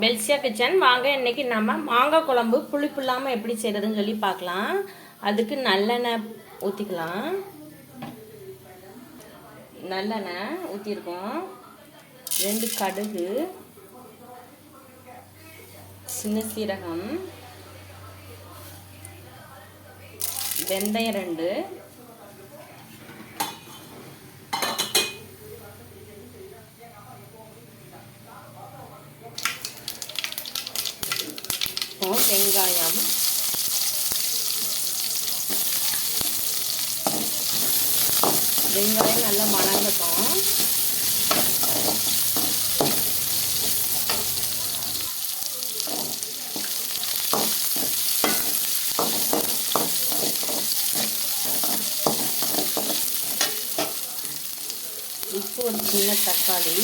பெல்சியா kitchen வாங்க இன்னைக்கு நம்ம மாங்காய் குழம்பு புளிப்பு இல்லாமல் எப்படி செய்கிறதுன்னு சொல்லி பார்க்கலாம். அதுக்கு நல்லெண்ணெய் ஊற்றிக்கலாம் நல்லெண்ணெய் ஊற்றிருக்கோம் ரெண்டு கடுகு சின்ன சீரகம் வெந்தயம் ரெண்டு இப்போ வெங்காயம். வெங்காயம் நல்லா மணங்கட்டும். இப்போ ஒரு சின்ன தக்காளி.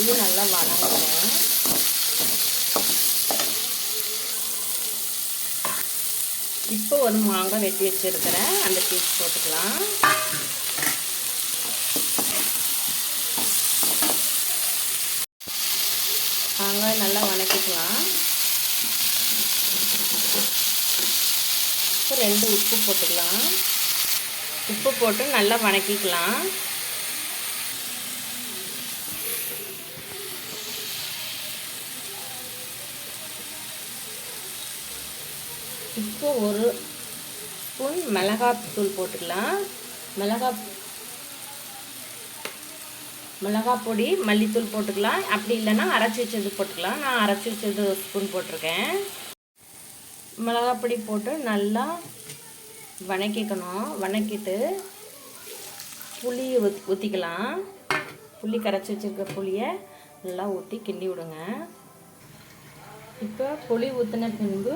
இது நல்லா வணங்கணும் இப்போ ஒரு மாங்காய் வெட்டி வச்சிருக்கிறேன். அந்த பீஸ் போட்டுக்கலாம். மாங்காய் நல்லா வணக்கிக்கலாம் இப்போ ரெண்டு உப்பு போட்டுக்கலாம். உப்பு போட்டு நல்லா வணக்கிக்கலாம் இப்போ ஒரு ஸ்பூன் மிளகாத்தூள் போட்டுக்கலாம். மிளகா மிளகா பொடி மல்லித்தூள் போட்டுக்கலாம். அப்படி இல்லைன்னா அரைச்சி வச்சது போட்டுக்கலாம். நான் அரைச்சி வச்சது ஒரு ஸ்பூன் போட்டிருக்கேன். மிளகா பொடி போட்டு நல்லா வணக்கிக்கணும். வணக்கிட்டு புளி ஊத் ஊற்றிக்கலாம் புளி கரைச்சி வச்சுருக்க புளியை நல்லா ஊற்றி கிண்டி விடுங்க. இப்போ புளி ஊற்றின பின்பு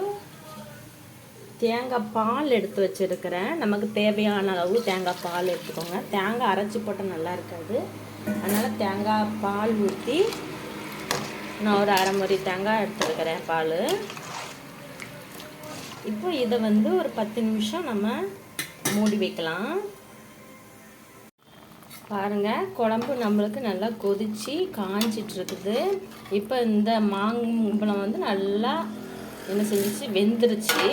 தேங்காய் பால் எடுத்து வச்சுருக்கிறேன். நமக்கு தேவையான அளவு தேங்காய் பால் எடுத்துக்கோங்க. தேங்காய் அரைச்சி போட்டால் நல்லா இருக்காது. அதனால் தேங்காய் பால் ஊற்றி நான் ஒரு அரை முறை தேங்காய் எடுத்துருக்கிறேன் பால். இப்போ இதை வந்து ஒரு பத்து நிமிஷம் நம்ம மூடி வைக்கலாம். பாருங்கள் குழம்பு நம்மளுக்கு நல்லா கொதித்து காஞ்சிட்ருக்குது. இப்போ இந்த மாம்பழம் வந்து நல்லா என்ன செஞ்சிச்சு? வெந்துருச்சு.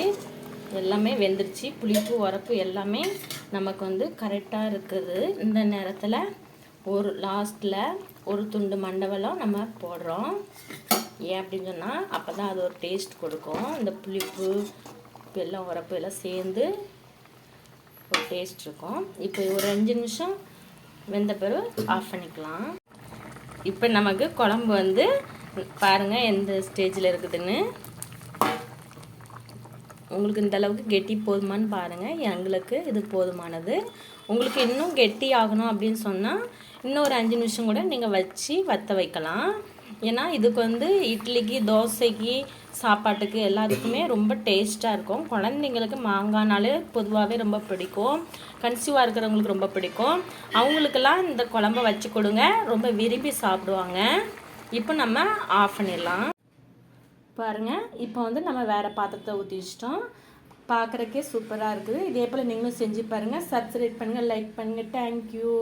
எல்லாமே வெந்துருச்சு. புளிப்பு உரப்பு எல்லாமே நமக்கு வந்து கரெக்டாக இருக்குது. இந்த நேரத்தில் ஒரு லாஸ்ட்டில் ஒரு துண்டு மண்டவெல்லாம் நம்ம போடுறோம். ஏன் அப்படின்னு சொன்னால் அப்போ தான் அது ஒரு டேஸ்ட் கொடுக்கும். இந்த புளிப்பு எல்லாம் உரப்பு எல்லாம் சேர்ந்து ஒரு டேஸ்ட் இருக்கும். இப்போ ஒரு அஞ்சு நிமிஷம் வெந்த பிறகு ஆஃப் பண்ணிக்கலாம். இப்போ நமக்கு குழம்பு வந்து பாருங்கள் எந்த ஸ்டேஜில் இருக்குதுன்னு. உங்களுக்கு இந்த அளவுக்கு கெட்டி போதுமான்னு பாருங்கள் எங்களுக்கு இது போதுமானது. உங்களுக்கு இன்னும் கெட்டி ஆகணும் அப்படின்னு சொன்னால் இன்னும் ஒரு அஞ்சு நிமிஷம் கூட நீங்கள் வச்சு வற்ற வைக்கலாம். ஏன்னா இதுக்கு வந்து இட்லிக்கு தோசைக்கு சாப்பாட்டுக்கு எல்லாத்துக்குமே ரொம்ப டேஸ்ட்டாக இருக்கும். குழந்தைங்களுக்கு மாங்காய்னாலே பொதுவாகவே ரொம்ப பிடிக்கும். கன்சீவாக இருக்கிறவங்களுக்கு ரொம்ப பிடிக்கும். அவங்களுக்கெல்லாம் இந்த குழம்ப வச்சு கொடுங்க. ரொம்ப விரும்பி சாப்பிடுவாங்க. இப்போ நம்ம ஆஃப் பண்ணிடலாம். பாருங்கள் இப்போ வந்து நம்ம வேறு பாத்திரத்தை ஊற்றி வச்சிட்டோம் பார்க்குறக்கே சூப்பராக இருக்குது. இதே போல் நீங்களும் செஞ்சு பாருங்கள் சப்ஸ்கிரைப் பண்ணுங்கள் லைக் பண்ணுங்கள் தேங்க்யூ